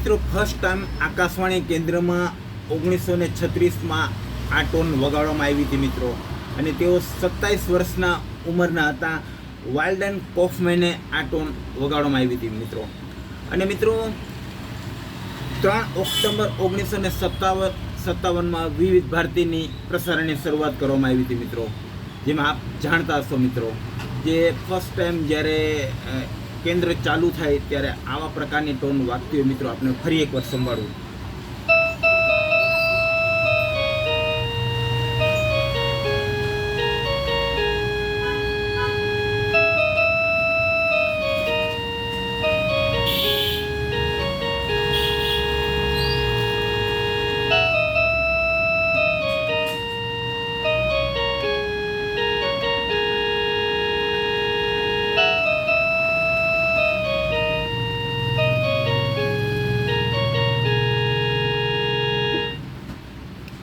મિત્રો first time Akashvani કેન્દ્રમાં ઓગણીસો ને છત્રીસમાં આ ટોન વગાડવામાં આવી હતી મિત્રો. અને તેઓ સત્તાવીસ વર્ષના ઉંમરના હતા. વાઇલ્ડ એન્ડ કોફમેને આ ટોન વગાડવામાં આવી હતી મિત્રો. અને મિત્રો, ત્રણ ઓક્ટોબર ઓગણીસો ને સત્તાવન સત્તાવનમાં વિવિધ ભારતીની પ્રસારણની શરૂઆત કરવામાં આવી હતી મિત્રો. જેમાં આપ જાણતા હશો મિત્રો, જે ફર્સ્ટ ટાઈમ જ્યારે કેન્દ્ર ચાલુ થાય ત્યારે આવા પ્રકારની ટોન વાગતી હોય મિત્રો આપણે ફરી એકવાર સંભાળવું.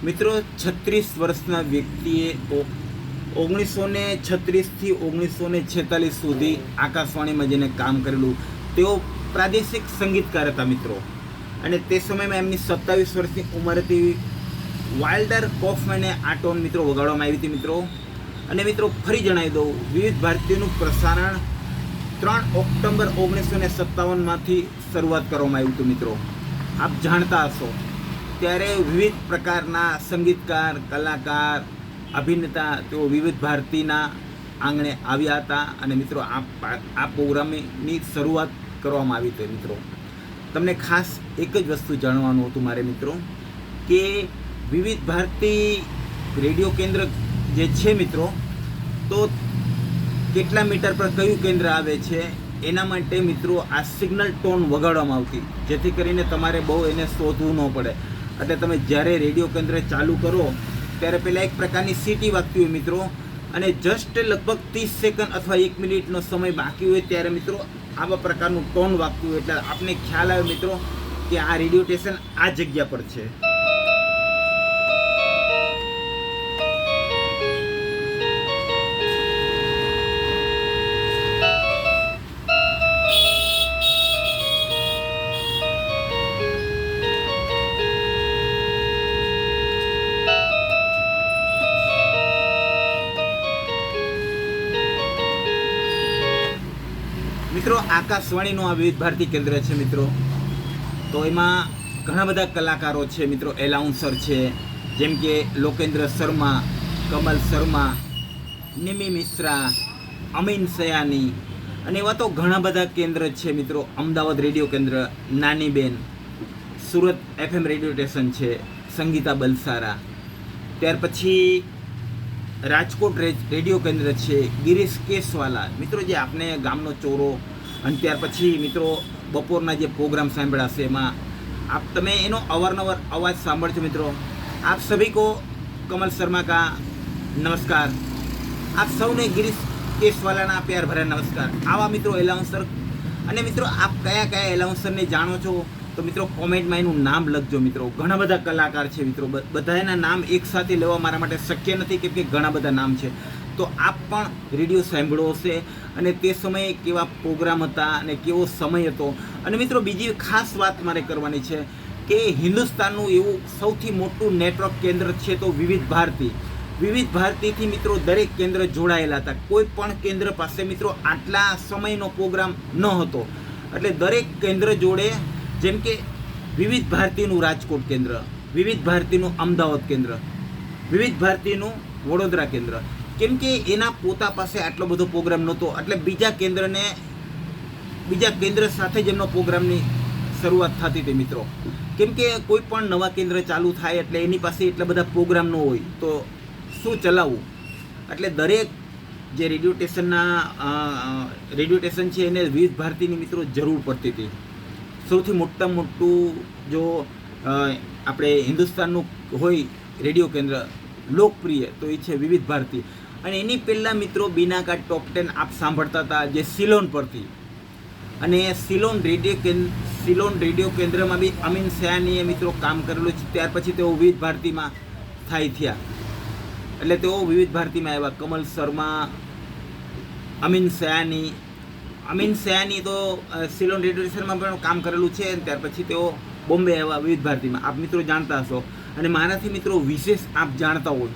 મિત્રો, છત્રીસ વર્ષના વ્યક્તિએ ઓગણીસો ને છત્રીસથી ઓગણીસો ને છેતાલીસ સુધી આકાશવાણીમાં જેને કામ કરેલું, તેઓ પ્રાદેશિક સંગીતકાર હતા મિત્રો. અને તે સમયમાં એમની સત્તાવીસ વર્ષની ઉંમર હતી. વાઇલ્ડર કોફમેને આ ટોન મિત્રો વગાડવામાં આવી હતી મિત્રો. અને મિત્રો, ફરી જણાવી દઉં, વિવિધ ભારતીયનું પ્રસારણ ત્રણ ઓક્ટોબર ઓગણીસો ને સત્તાવનમાંથી શરૂઆત કરવામાં આવ્યું હતું મિત્રો. આપ જાણતા હશો. ત્યારે વિવિધ પ્રકારના સંગીતકાર, કલાકાર, અભિનેતા તેઓ વિવિધ ભારતીના આંગણે આવ્યા હતા અને મિત્રો આ આ પ્રોગ્રામની શરૂઆત કરવામાં આવી હતી મિત્રો. તમને ખાસ એક જ વસ્તુ જાણવાનું હતું મારે મિત્રો, કે વિવિધ ભારતી રેડિયો કેન્દ્ર જે છે મિત્રો, તો કેટલા મીટર પર કયું કેન્દ્ર આવે છે, એના માટે મિત્રો આ સિગ્નલ ટોન વગાડવામાં આવતી. જેથી કરીને તમારે બહુ એને શોધવું ન પડે. એટલે તમે જ્યારે રેડિયો કેન્દ્ર ચાલુ કરો, ત્યારે પહેલાં એક પ્રકારની સીટી વાગતી હોય મિત્રો. અને જસ્ટ લગભગ ત્રીસ સેકન્ડ અથવા એક મિનિટનો સમય બાકી હોય ત્યારે મિત્રો આવા પ્રકારનું ટોન વાગતું હોય. એટલે આપને ખ્યાલ આવે મિત્રો કે આ રેડિયો સ્ટેશન આ જગ્યા પર છે. મિત્રો, આકાશવાણીનું આ વિવિધ ભારતી કેન્દ્ર છે મિત્રો. તો એમાં ઘણા બધા કલાકારો છે મિત્રો. એલાઉન્સર છે, જેમ કે લોકેન્દ્ર શર્મા, કમલ શર્મા, નિમી મિશ્રા, અમીન સયાની અને એવા તો ઘણા બધા કેન્દ્ર છે મિત્રો. અમદાવાદ રેડિયો કેન્દ્ર, Naniben, Surat FM radio station છે, સંગીતા બલસારા. ત્યાર પછી રાજકોટ રેડિયો કેન્દ્ર છે, ગિરીશ કેસવાલા. મિત્રો, જે આપણે ગામનો ચોરો અને ત્યાર પછી મિત્રો બપોરના જે પ્રોગ્રામ સાંભળાશે એમાં આપ તમે એનો અવારનવાર અવાજ સાંભળજો મિત્રો. આપ સભી કો કમલ શર્મા કા નમસ્કાર. આપ સૌને ગિરીશ કેસવાલાના પ્યાર ભર્યા નમસ્કાર. આવા મિત્રો એલાઉન્સર અને મિત્રો આપ કયા કયા એલાઉન્સરને જાણો છો તો મિત્રો કોમેન્ટમાં એનું નામ લખજો મિત્રો. ઘણા બધા કલાકાર છે મિત્રો. બધાના નામ એકસાથે લેવા મારા માટે શક્ય નથી કેમ કે ઘણા બધા નામ છે. તો આપ પણ રેડિયો સાંભળ્યો હશે. અને તે સમયે કેવા પ્રોગ્રામ હતા અને કેવો સમય હતો. અને મિત્રો, બીજી ખાસ વાત મારે કરવાની છે કે હિન્દુસ્તાનનું એવું સૌથી મોટું નેટવર્ક કેન્દ્ર છે તો વિવિધ ભારતી. વિવિધ ભારતીથી મિત્રો દરેક કેન્દ્ર જોડાયેલા હતા. કોઈ પણ કેન્દ્ર પાસે મિત્રો આટલા સમયનો પ્રોગ્રામ ન હતો. એટલે દરેક કેન્દ્ર જોડે જેમ કે વિવિધ ભારતીનું રાજકોટ કેન્દ્ર, વિવિધ ભારતીનું અમદાવાદ કેન્દ્ર, વિવિધ ભારતીનું વડોદરા કેન્દ્ર. કેમ કે એના પોતા પાસે આટલો બધો પ્રોગ્રામ નહોતો. એટલે બીજા કેન્દ્રને, બીજા કેન્દ્ર સાથે જ એમનો પ્રોગ્રામની શરૂઆત થતી હતી મિત્રો. કેમ કે કોઈ પણ નવા કેન્દ્ર ચાલુ થાય એટલે એની પાસે એટલા બધા પ્રોગ્રામ ન હોય, તો શું ચલાવવું? એટલે દરેક જે રેડિયો સ્ટેશનના રેડિયો સ્ટેશન છે એને વિવિધ ભારતીની મિત્રો જરૂર પડતી હતી. સૌથી મોટા મોટું જો આપણે હિન્દુસ્તાનનું હોય રેડિયો કેન્દ્ર લોકપ્રિય, તો એ છે વિવિધ ભારતી. અને એની પહેલાં મિત્રો બિનાકા ટોપ ટેન આપ સાંભળતા હતા જે સિલોન પરથી. અને સિલોન રેડિયો કેન્દ્ર સિલોન રેડિયો કેન્દ્રમાં બી અમીન સયાનીએ મિત્રો કામ કરેલું છે. ત્યાર પછી તેઓ વિવિધ ભારતીમાં સ્થાયી થયા. એટલે તેઓ વિવિધ ભારતીમાં આવ્યા. કમલ શર્મા, અમીન સયાની અમીન સયાની તો સિલોન રેડિયો સ્ટેશનમાં પણ કામ કરેલું છે અને ત્યાર પછી તેઓ બોમ્બે આવ્યા વિવિધ ભારતીમાં. આપ મિત્રો જાણતા હશો. અને મારાથી મિત્રો વિશેષ આપ જાણતા હોય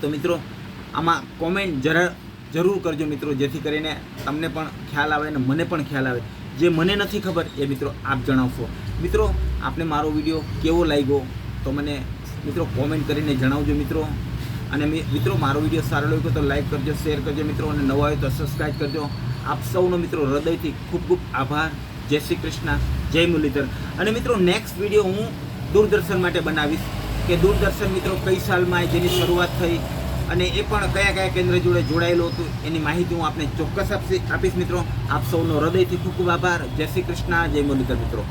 તો મિત્રો આમાં કોમેન્ટ જરા જરૂર કરજો મિત્રો, જેથી કરીને તમને પણ ખ્યાલ આવે અને મને પણ ખ્યાલ આવે. જે મને નથી ખબર એ મિત્રો આપ જણાવશો. મિત્રો, આપને મારો વીડિયો કેવો લાગ્યો? તો મને મિત્રો કોમેન્ટ કરીને જણાવજો મિત્રો. અને મિત્રો, મારો વીડિયો સારો લાગ્યો તો લાઈક કરજો શેર કરજો મિત્રો. અને નવા હોય તો સબસ્ક્રાઈબ કરજો. આપ સૌનો મિત્રો હૃદયથી ખૂબ ખૂબ આભાર. જય શ્રી કૃષ્ણ. જય મુરલીધર. અને મિત્રો નેક્સ્ટ વીડિયો હું દૂરદર્શન માટે બનાવીશ. કે દૂરદર્શન મિત્રો કઈ સાલમાં જેની શરૂઆત થઈ અને એ પણ કયા કયા કેન્દ્ર જોડે જોડાયેલું હતું એની માહિતી હું આપને ચોક્કસ આપશી મિત્રો. આપ સૌનો હૃદયથી ખૂબ ખૂબ આભાર. જય શ્રી કૃષ્ણ. જય મુરલીધર મિત્રો.